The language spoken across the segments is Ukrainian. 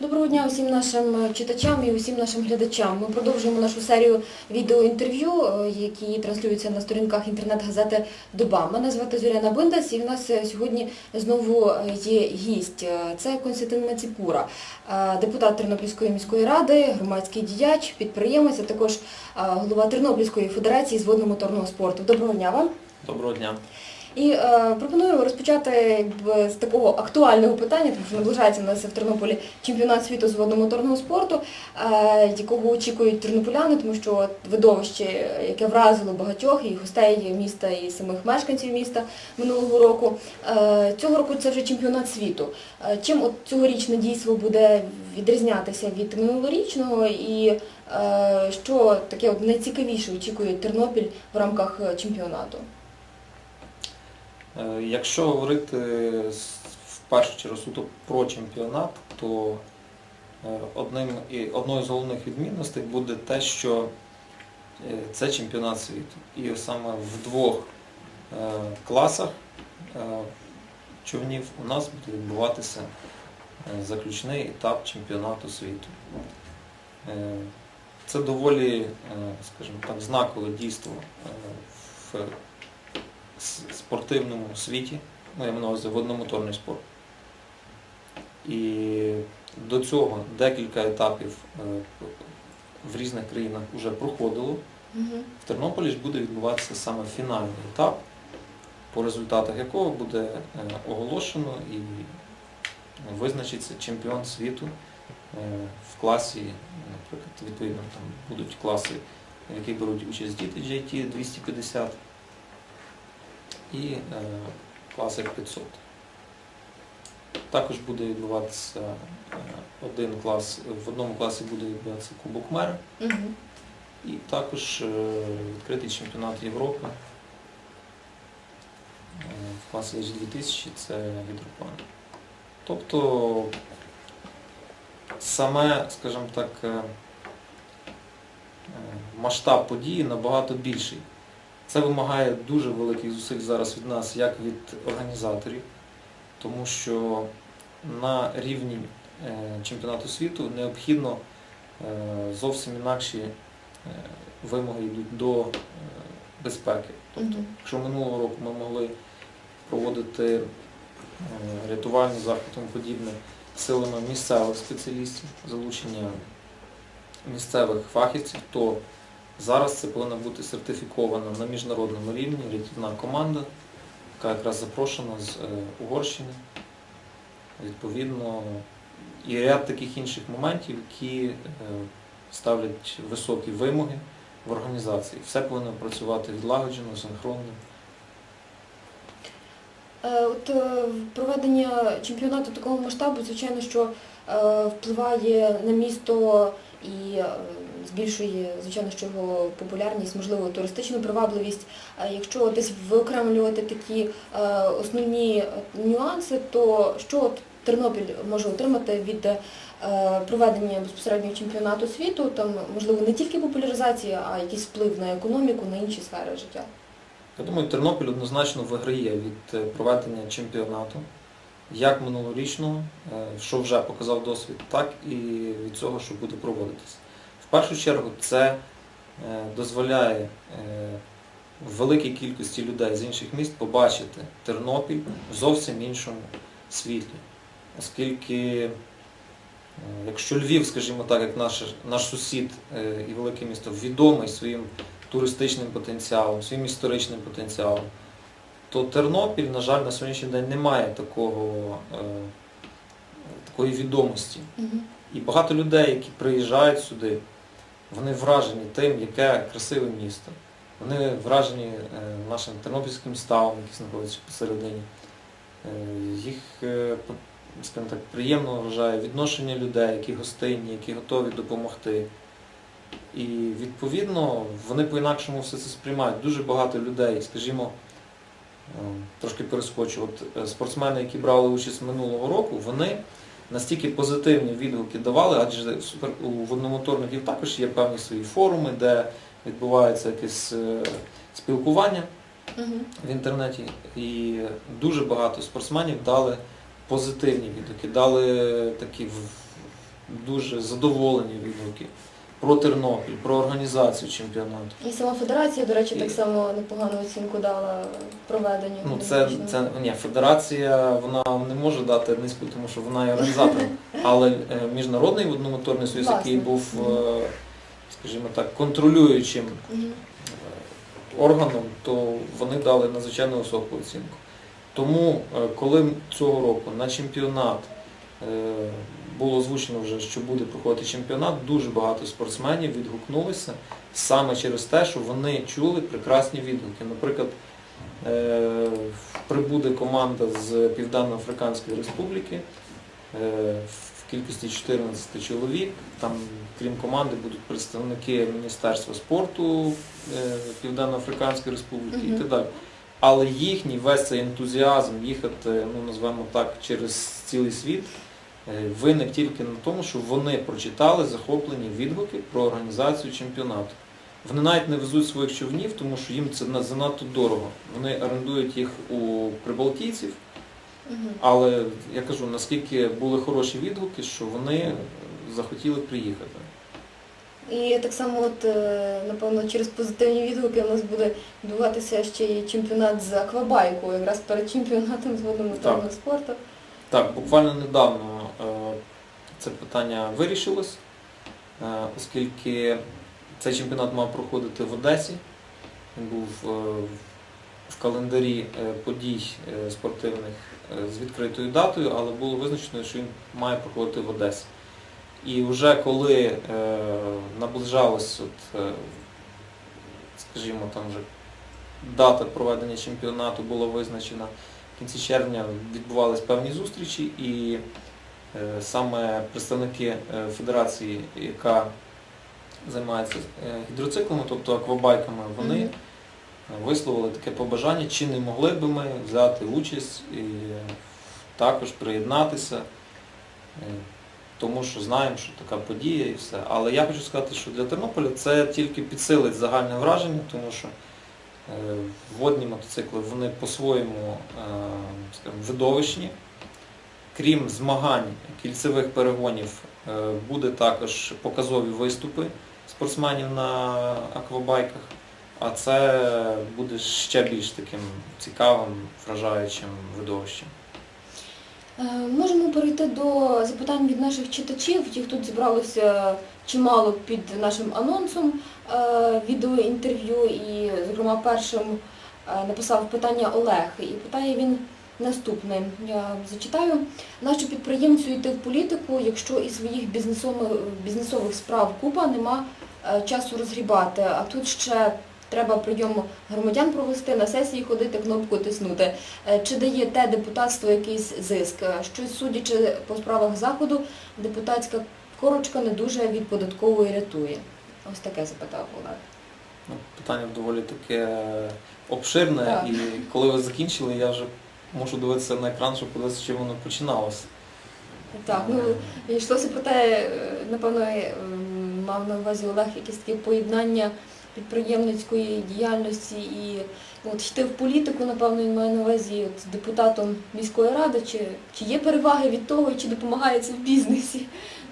Доброго дня усім нашим е, читачам і усім нашим глядачам. Ми продовжуємо нашу серію відеоінтерв'ю, е, які транслюються на сторінках інтернет-газети Доба. Мене звати Зоряна Биндас і в нас е, сьогодні знову є гість. Це Константин Маціпура, депутат Тернопільської міської ради, громадський діяч, підприємець, а також голова Тернопільської федерації з водно-моторного спорту. Доброго дня вам. Доброго дня. І е, пропоную розпочати якби, з такого актуального питання, тому що наближається в нас в Тернополі чемпіонат світу з водномоторного спорту, е, якого очікують тернополяни, тому що видовище, яке вразило багатьох і гостей міста, і самих мешканців міста минулого року. Е, цього року це вже чемпіонат світу. Е, чим от цьогорічне дійство буде відрізнятися від минулорічного і е, що таке от найцікавіше очікує Тернопіль в рамках е, чемпіонату? Е, Якщо говорити в першу чергу суто про чемпіонат, то е, одним одною з головних відмінностей буде те, що е, це чемпіонат світу. І саме в двох класах човнів у нас буде відбуватися заключний етап чемпіонату світу. Це доволі, скажімо так, знакове дійство в спортивному світі, ну я увазі водномоторний спорт. І до цього декілька етапів е, в різних країнах вже проходило. В Тернополі ж буде відбуватися саме фінальний етап, по результатах якого буде е, оголошено і визначиться чемпіон світу е, в класі, наприклад, відповідно там будуть класи, в яких беруть участь діти JT 250 і е, клас F500. Також буде відбуватися е, один клас, в одному класі буде відбуватися Кубок Мера. Мгм. І також е, відкритий чемпіонат Європи в класі H2000 це гідроплан. Тобто саме, скажімо так, масштаб події набагато більший. Це вимагає дуже великих зусиль зараз від нас, як від організаторів, тому що на рівні е, чемпіонату світу необхідно е, зовсім інакші е, вимоги йдуть до безпеки. Тобто, якщо минулого року ми могли проводити рятувальні заходи тому подібне силами місцевих спеціалістів, залучення місцевих фахівців, то зараз це повинна бути сертифікована на міжнародному рівні рятівна команда, яка якраз запрошена з е, Угорщини. Відповідно, і ряд таких інших моментів, які е, ставлять високі вимоги в організації. Все повинно працювати відлагоджено, синхронно. Е, От проведення чемпіонату такого масштабу, звичайно, що впливає на місто і збільшує, звичайно, що його популярність, можливо, туристичну привабливість. Якщо десь виокремлювати такі е, основні нюанси, то що от Тернопіль може отримати від е, проведення безпосередньо чемпіонату світу, там, можливо, не тільки популяризація, а якийсь вплив на економіку, на інші сфери життя. Я думаю, Тернопіль однозначно виграє від е, проведення чемпіонату, як минулорічного, е, що вже показав досвід, так і від цього, що буде проводитися. В першу чергу це е, дозволяє е, великій кількості людей з інших міст побачити Тернопіль в зовсім іншому світлі. Оскільки, е, якщо Львів, скажімо так, як наш, наш сусід і велике місто, відомий своїм туристичним потенціалом, своїм історичним потенціалом, то Тернопіль, на жаль, на сьогоднішній день не має такого, е, такої відомості. І багато людей, які приїжджають сюди, вони вражені тим, яке красиве місто. Вони вражені е, нашим тернопільським ставом, який знаходиться посередині. Е, Їх, е, скажімо так, приємно вражає відношення людей, які гостинні, які готові допомогти. І відповідно вони по-інакшому все це сприймають. Дуже багато людей, скажімо, трошки перескочу, от спортсмени, які брали участь минулого року, вони настільки позитивні відгуки давали, адже у водномоторників також є певні свої форуми, де відбувається якесь е, спілкування в інтернеті. І дуже багато спортсменів дали позитивні відгуки, дали такі дуже задоволені відгуки про Тернопіль, про організацію чемпіонату. І сама федерація, до речі, так само непогану оцінку дала проведенню. Ну, це, це ні, федерація вона не може дати низьку, тому що вона є організатором. Але е, міжнародний водномоторний союз, який був, е, скажімо так, контролюючим е, органом, то вони дали надзвичайно високу оцінку. Тому, коли цього року на чемпіонат було озвучено вже, що буде проходити чемпіонат, дуже багато спортсменів відгукнулися саме через те, що вони чули прекрасні відгуки. Наприклад, е, прибуде команда з Південно-Африканської Республіки е, в кількості 14 чоловік. Там, крім команди, будуть представники Міністерства спорту е, Південно-Африканської Республіки і так далі. Але їхній весь цей ентузіазм їхати, ну назвемо так, через цілий світ е, виник тільки на тому, що вони прочитали захоплені відгуки про організацію чемпіонату. Вони навіть не везуть своїх човнів, тому що їм це занадто дорого. Вони орендують їх у прибалтійців, але я кажу, наскільки були хороші відгуки, що вони захотіли приїхати. І так само, от, е, напевно, через позитивні відгуки у нас буде відбуватися ще й чемпіонат з аквабайку, якраз перед чемпіонатом з Так. спорту. Так, буквально недавно е, це питання вирішилось, е, оскільки цей чемпіонат мав проходити в Одесі. Він був е, в календарі е, подій спортивних з відкритою датою, але було визначено, що він має проходити в Одесі. І вже коли наближалась, от, скажімо, там вже дата проведення чемпіонату була визначена, в кінці червня відбувались певні зустрічі, і саме представники е, федерації, яка займається е, гідроциклами, тобто аквабайками, вони висловили таке побажання, чи не могли би ми взяти участь і також приєднатися, е, тому що знаємо, що така подія і все. Але я хочу сказати, що для Тернополя це тільки підсилить загальне враження, тому що е, водні мотоцикли вони по-своєму е, видовищні. Крім змагань кільцевих перегонів, е, буде також показові виступи спортсменів на аквабайках. А це буде ще більш таким цікавим, вражаючим видовищем. Е, Можемо перейти до запитань від наших читачів. Їх тут зібралося чимало під нашим анонсом е, відеоінтерв'ю. І, зокрема, першим написав питання Олег. І питає він наступне. Я зачитаю. Нащо підприємцю йти в політику, якщо і своїх бізнесових, бізнесових справ купа нема е, часу розгрібати, а тут ще треба прийом громадян провести, на сесії ходити, кнопку тиснути. Е, Чи дає те депутатство якийсь зиск? Е, Щось судячи по справах заходу, депутатська корочка не дуже від податкової рятує. Ось таке запитав Олег. Ну, питання доволі таке обширне, Так. і коли ви закінчили, я вже можу дивитися на екран, щоб подивитися, чим воно починалося. Так, ну і йшлося про те, е, напевно, е, мав на увазі Олег якесь таке поєднання підприємницької діяльності і ну, от йти в політику, напевно, він має на увазі от, депутатом міської ради, чи, чи є переваги від того, чи допомагає це в бізнесі.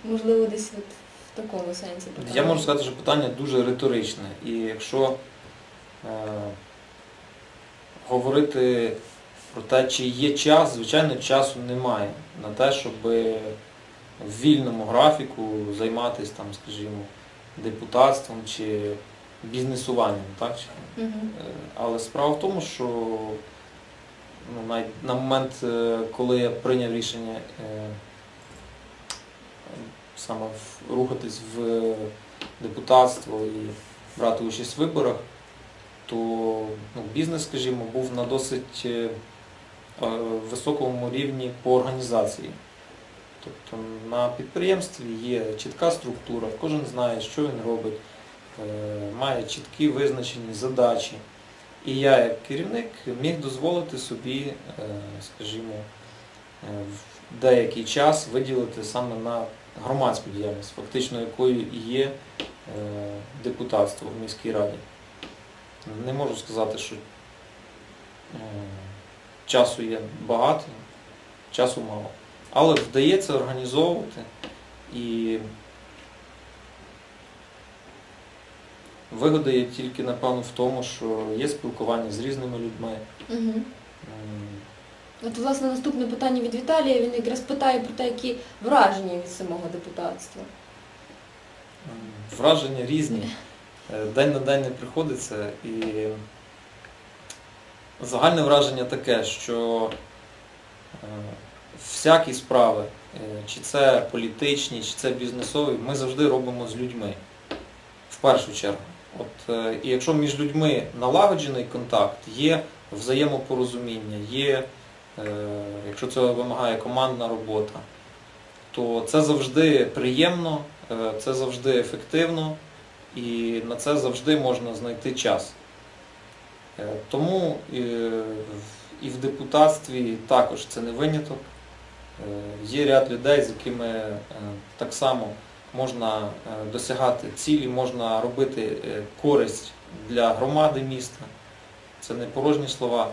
Можливо, десь от в такому сенсі. питання. Я можу сказати, що питання дуже риторичне. І якщо е, говорити про те, чи є час, звичайно, часу немає на те, щоб в вільному графіку займатися там, скажімо, депутатством чи бізнесуванням. Так? Е, Але справа в тому, що ну, на момент, е, коли я прийняв рішення е, саме в- рухатись в депутатство і брати участь в виборах, то ну, бізнес, скажімо, був на досить високому рівні по організації. Тобто на підприємстві є чітка структура, кожен знає, що він робить, е, має чіткі визначені задачі. І я, як керівник, міг дозволити собі, е, скажімо, е, в деякий час виділити саме на громадську діяльність, фактично якою і є е, депутатство в міській раді. Не можу сказати, що е, часу є багато, часу мало. Але вдається організовувати. І вигода є тільки, напевно, в тому, що є спілкування з різними людьми. Угу. От, власне, наступне питання від Віталія. Він якраз питає про те, які враження від самого депутатства. Враження різні. Е, День на день не приходиться. І загальне враження таке, що е, всякі справи, е, чи це політичні, чи це бізнесові, ми завжди робимо з людьми. В першу чергу. От, е, і якщо між людьми налагоджений контакт, є взаємопорозуміння, є, якщо це вимагає командна робота, то це завжди приємно, це завжди ефективно і на це завжди можна знайти час. Е, Тому е, і в депутатстві також це не виняток. Е, Є ряд людей, з якими так само можна досягати цілі, можна робити користь для громади міста. Це не порожні слова.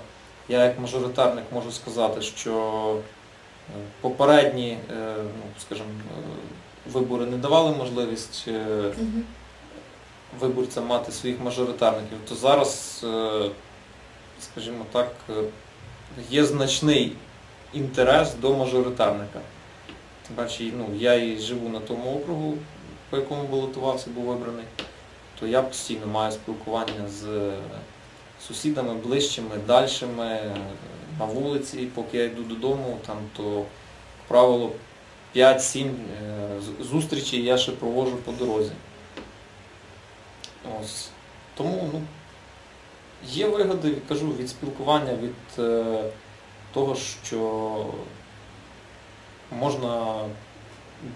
Я як мажоритарник можу сказати, що попередні, ну, скажімо, вибори не давали можливість. Виборцям мати своїх мажоритарників, то зараз, е, скажімо так, е, є значний інтерес до мажоритарника. Тим ну, я і живу на тому округу, по якому балотувався, був вибраний, то я постійно маю спілкування з сусідами ближчими, дальшими, е, на вулиці, поки я йду додому, там, то, як правило, 5-7 е, зустрічей я ще проводжу по дорозі. Ось. Тому ну, є вигоди, кажу, від спілкування, від е, того, що можна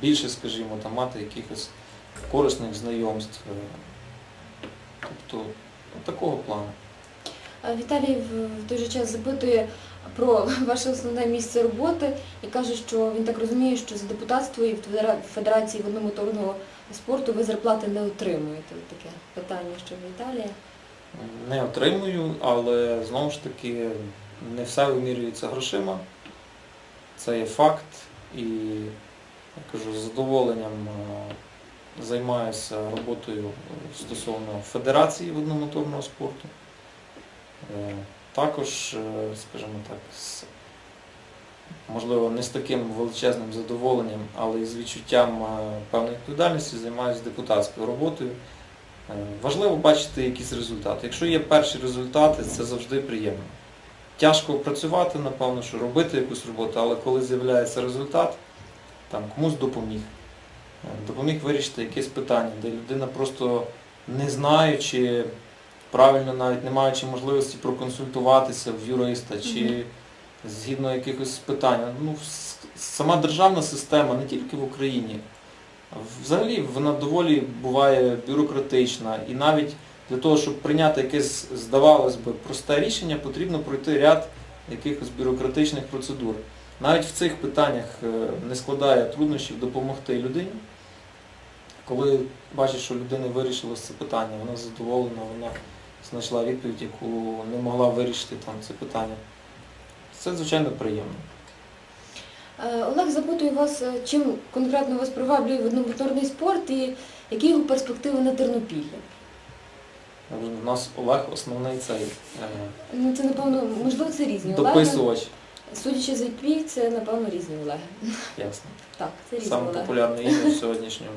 більше, скажімо, там, мати якихось корисних знайомств. Тобто, от такого плану. Віталій в в той же час запитує про ваше основне місце роботи і каже, що він так розуміє, що за депутатство і в Федера- Федерації водномоторного спорту ви зарплати не отримуєте. От таке питання щодо Віталія. Не отримую, але знову ж таки не все вимірюється грошима. Це є факт. І я кажу, з задоволенням е, займаюся роботою стосовно Федерації водномоторного спорту. Е, Також, е, скажімо так, з, можливо, не з таким величезним задоволенням, але і з відчуттям е, певної відповідальності займаюся депутатською роботою. Е, Важливо бачити якісь результати. Якщо є перші результати, це завжди приємно. Тяжко працювати, напевно, що робити якусь роботу, але коли з'являється результат, там комусь допоміг. Е, Допоміг вирішити якесь питання, де людина просто не знаючи, правильно навіть не маючи можливості проконсультуватися в юриста чи згідно якихось питань. Ну, сама державна система не тільки в Україні, Взагалі вона доволі буває бюрократична і навіть для того, щоб прийняти якесь, здавалось би, просте рішення, потрібно пройти ряд якихось бюрократичних процедур. Навіть в цих питаннях е, не складає труднощів допомогти людині. Коли бачиш, що людина вирішила це питання, вона задоволена, вона знайшла відповідь, яку не могла вирішити там це питання. Це, звичайно, приємно. Е, Олег запитує вас, е, чим конкретно вас приваблює водномоторний спорт і які його перспективи на Тернопіллі? У нас Олег основний цей е, Ну це напевно, можливо, це різні Олеги. дописувач. Судячи з відповідь, це напевно різні Олеги. Ясно. Так, це різні Саме Олеги. популярне ім'я в сьогоднішньому.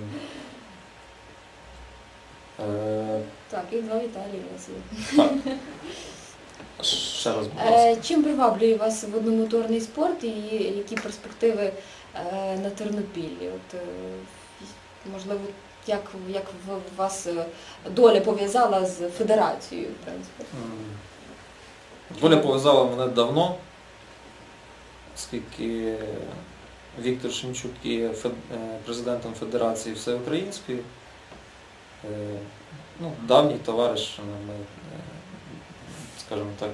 Е, Так, і два Віталії у нас є. так. Ще раз, будь ласка. Е, Чим приваблює вас водномоторний спорт і які перспективи е, на Тернопіллі? От, е, можливо, як, як вас доля пов'язала з федерацією, в принципі? Доля пов'язала мене давно, оскільки Віктор Шемчук є фед- президентом Федерації Всеукраїнської. Ну, давній товариш, ми, скажімо так,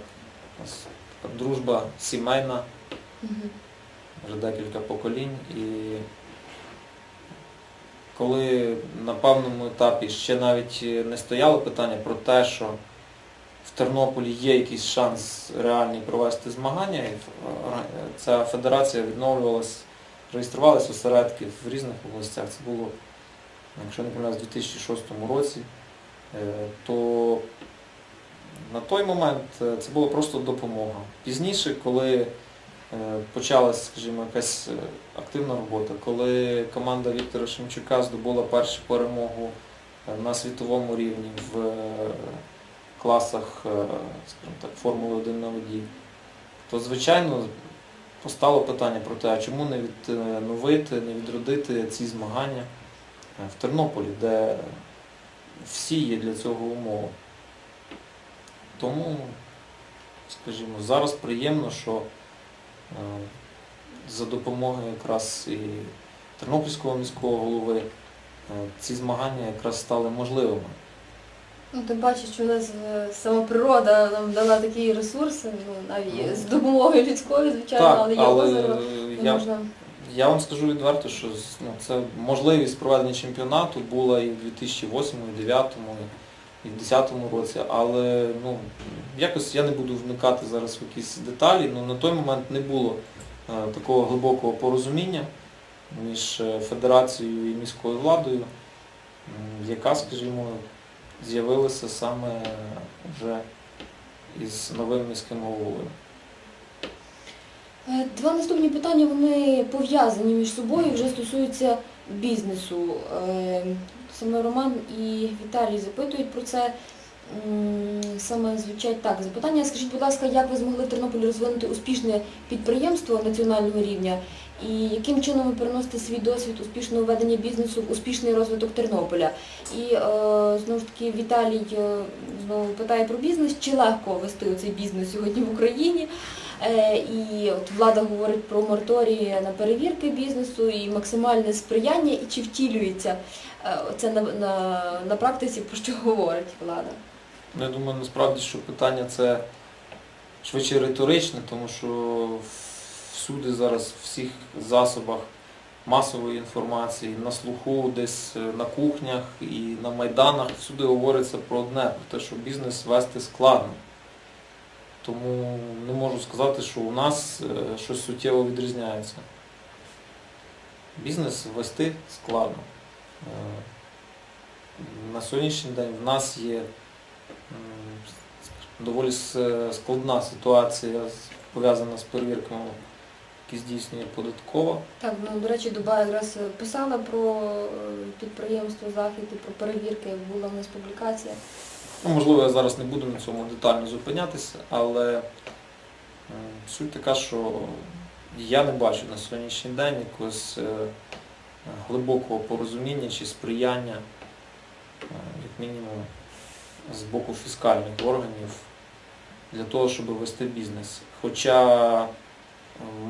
у нас така дружба сімейна. Мгм. вже декілька поколінь. І коли на певному етапі ще навіть не стояло питання про те, що в Тернополі є якийсь шанс реальний провести змагання, і ця федерація відновлювалась реєструвалися осередки в різних областях. Це було, якщо не помиляюсь, у 2006 році. Е, То на той момент е, це була просто допомога. Пізніше, коли е, почалась, скажімо, якась е, активна робота, коли команда Віктора Шемчука здобула першу перемогу на світовому рівні в класах, скажімо так, Формули 1 на воді, то звичайно постало питання про те, а чому не відновити, не відродити ці змагання в Тернополі, де всі є для цього умови. Тому, скажімо, зараз приємно, що е, за допомогою якраз і Тернопільського міського голови е, ці змагання якраз стали можливими. Ну, тим паче, що у нас е, сама природа нам дала такі ресурси, ну, навіть Ну. з допомогою людською, звичайно, так, але є але озеро, я, можна. я вам скажу відверто, що ну, це можливість проведення чемпіонату була і в 2008, і в 2009, і в 2010 році, але ну, якось я не буду вникати зараз в якісь деталі, але на той момент не було е, такого глибокого порозуміння між е, федерацією і міською владою, яка, скажімо, з'явилася саме вже із новим міським головою. Е, Два наступні питання вони пов'язані між собою, вже стосуються бізнесу. Е, Саме Роман і Віталій запитують про це. Саме звучать так. Запитання, скажіть, будь ласка, як ви змогли в Тернополі розвинути успішне підприємство національного рівня? І яким чином ви переносите свій досвід успішного ведення бізнесу в успішний розвиток Тернополя? І е, знову ж таки Віталій е, знову питає про бізнес, чи легко вести цей бізнес сьогодні в Україні? Е, І от влада говорить про мораторії на перевірки бізнесу і максимальне сприяння, і чи втілюється е, це на, на, на практиці, про що говорить влада? Ну, Я думаю, насправді, що питання це швидше риторичне, тому що всюди зараз в всіх засобах масової інформації, на слуху, десь е, на кухнях і на майданах, всюди говориться про одне, про те, що бізнес вести складно. Тому не можу сказати, що у нас е, щось суттєво відрізняється. Бізнес вести складно. Е, На сьогоднішній день в нас є доволі складна ситуація, пов'язана з перевірками, які здійснює податкова. Так, ну до речі, Дуба якраз писала про е, підприємство Захід і про перевірки, була в нас публікація. Ну, можливо, я зараз не буду на цьому детально зупинятися, але суть така, що я не бачу на сьогоднішній день якогось е, глибокого порозуміння чи сприяння, е, як мінімум, з боку фіскальних органів для того, щоб вести бізнес. Хоча е,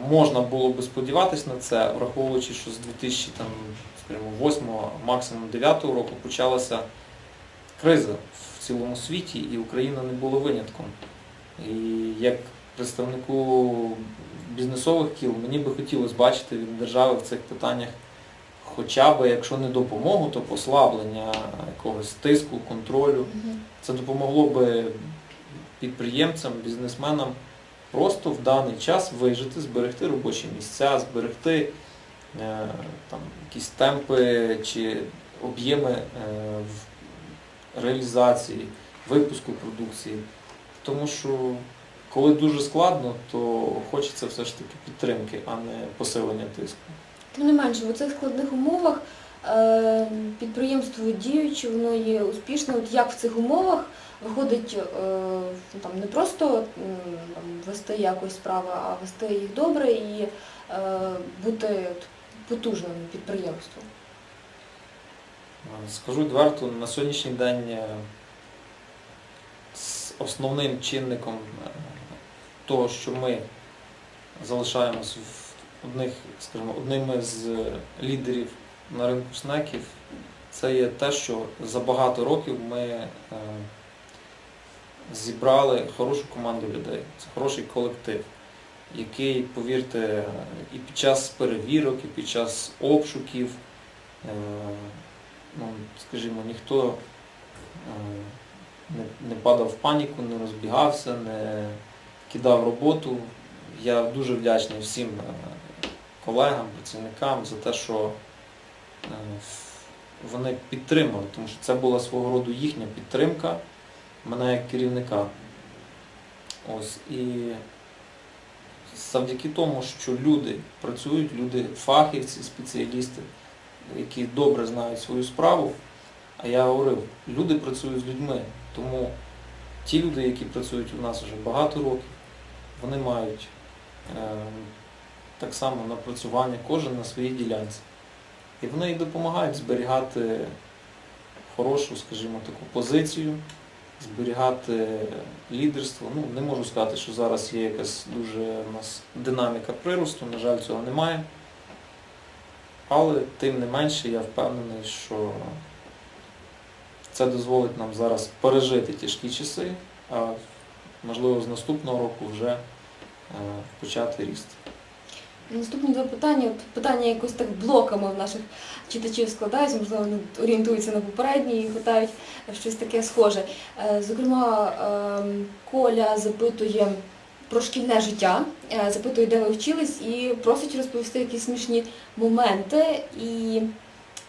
можна було би сподіватися на це, враховуючи, що з 2008, максимум 2009 року почалася криза в цілому світі, і Україна не була винятком. І як представнику бізнесових кіл, мені би хотілося бачити від держави в цих питаннях хоча б, якщо не допомогу, то послаблення якогось тиску, контролю. Це допомогло би підприємцям, бізнесменам просто в даний час вижити, зберегти робочі місця, зберегти е, там, якісь темпи чи об'єми е, в реалізації, випуску продукції. Тому що коли дуже складно, то хочеться все ж таки підтримки, а не посилення тиску. Тим не менше, в цих складних умовах е, підприємство діюче, воно є успішне. От як в цих умовах виходить е, ну, там, не просто там, вести якось справи, а вести їх добре і е, бути потужним підприємством. Е, Скажу відверто, на сьогоднішній день е, основним чинником е, того, що ми залишаємось одних, скажімо, одними з лідерів на ринку снеків, це є те, що за багато років ми зібрали хорошу команду людей, це хороший колектив, який, повірте, і під час перевірок, і під час обшуків, ну, скажімо, ніхто е, не, не падав в паніку, не розбігався, не кидав роботу. Я дуже вдячний всім е, колегам, працівникам за те, що е, вони підтримали, тому що це була свого роду їхня підтримка мене як керівника. Ось і завдяки тому, що люди працюють, люди фахівці, спеціалісти, які добре знають свою справу. А я говорив, люди працюють з людьми, тому ті люди, які працюють у нас вже багато років, вони мають е, так само напрацювання кожен на своїй ділянці. І вони і допомагають зберігати хорошу, скажімо, таку позицію, зберігати лідерство. Ну, не можу сказати, що зараз є якась дуже у нас динаміка приросту, на жаль, цього немає. Але тим не менше я впевнений, що це дозволить нам зараз пережити тяжкі часи, а можливо з наступного року вже е, почати ріст. Наступні два питання. Питання якось так блоками в наших читачів складаються, можливо, вони орієнтуються на попередні і питають щось таке схоже. Е, Зокрема, ем, Коля запитує про шкільне життя, е, запитує, де ви вчились, і просить розповісти якісь смішні моменти. І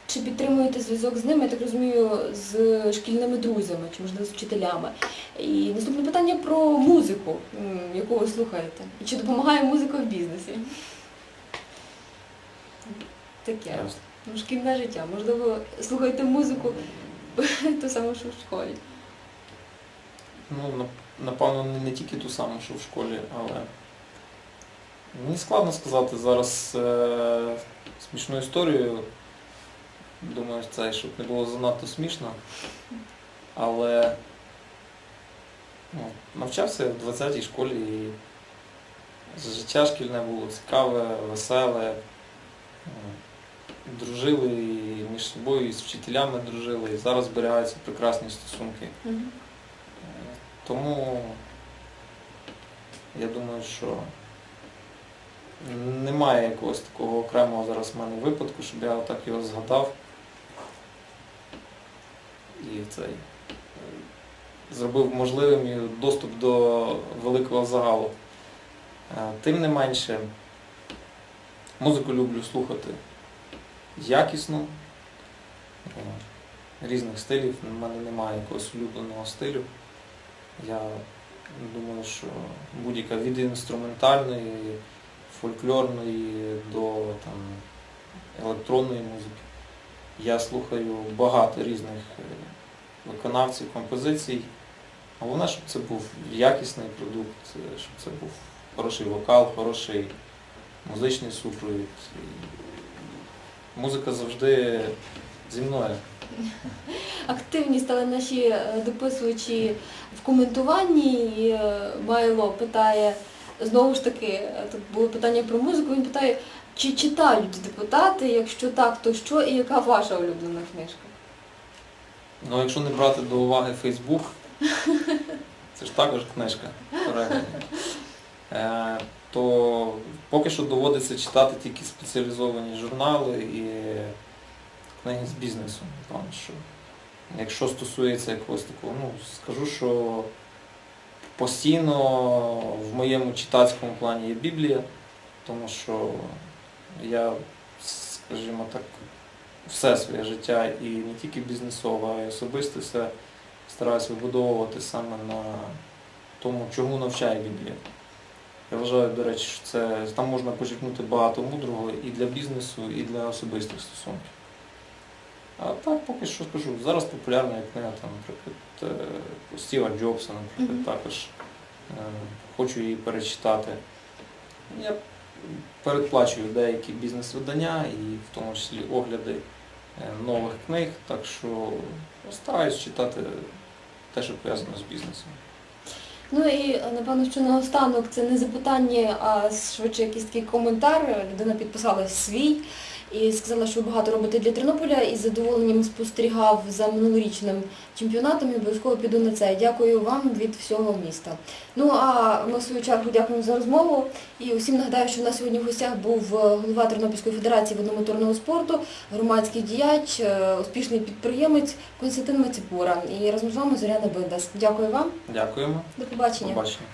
чи підтримуєте зв'язок з ними, я так розумію, з шкільними друзями, чи можливо з вчителями. І наступне питання про музику, яку ви слухаєте. І чи допомагає музика в бізнесі? Таке. Ну, шкільне життя. Можливо, слухаєте музику ту саму, що в школі. Ну, напевно, не, тільки ту саму, що в школі, але мені складно сказати зараз е, смішну історію. Думаю, це щоб не було занадто смішно. Але ну, навчався в 20-й школі і життя шкільне було цікаве, веселе. Дружили і між собою, і з вчителями дружили, і зараз зберігаються прекрасні стосунки. Тому я думаю, що немає якогось такого окремого зараз в мене випадку, щоб я так його згадав і цей е, зробив можливим доступ до великого загалу. Е, Тим не менше, музику люблю слухати якісно, е, різних стилів. У мене немає якогось улюбленого стилю. Я думаю, що будь-яка від інструментальної, фольклорної до там, електронної музики. Я слухаю багато різних е, виконавців, композицій. Головне, щоб це був якісний продукт, е, щоб це був хороший вокал, хороший музичний супровід. Музика завжди зі мною. Активні стали наші е, дописувачі в коментуванні. І е, Майло питає, знову ж таки, е, тут було питання про музику, він питає, чи читають депутати, якщо так, то що і яка ваша улюблена книжка? Ну, якщо не брати до уваги Фейсбук, це ж також книжка. То поки що доводиться читати тільки спеціалізовані журнали і книги з бізнесу. Тому що, якщо стосується якогось такого, ну, скажу, що постійно в моєму читацькому плані є Біблія, тому що я, скажімо так, все своє життя і не тільки бізнесове, а й особисте все стараюся вибудовувати саме на тому, чому навчає Біблія. Я вважаю, до речі, що це там можна почерпнути багато мудрого і для бізнесу, і для особистих стосунків. А так поки що скажу, зараз популярна є книга, там, наприклад, е, Стіва Джобса, наприклад, Мгм. також е, хочу її перечитати. Я передплачую деякі бізнес-видання і в тому числі огляди е, нових книг, так що стараюсь читати те, що пов'язано з бізнесом. Ну і напевно, що наостанок це не запитання, а швидше якийсь такий коментар. Людина підписала свій і сказала, що ви багато робите для Тернополя і з задоволенням спостерігав за минулорічним чемпіонатом і обов'язково піду на це. Дякую вам від всього міста. Ну а ми в свою чергу дякуємо за розмову. І усім нагадаю, що в нас сьогодні в гостях був голова Тернопільської федерації водномоторного спорту, громадський діяч, е, успішний підприємець Константин Маціпура. І разом з вами Зоряна Биндас. Дякую вам. Дякуємо. До побачення. Побачення.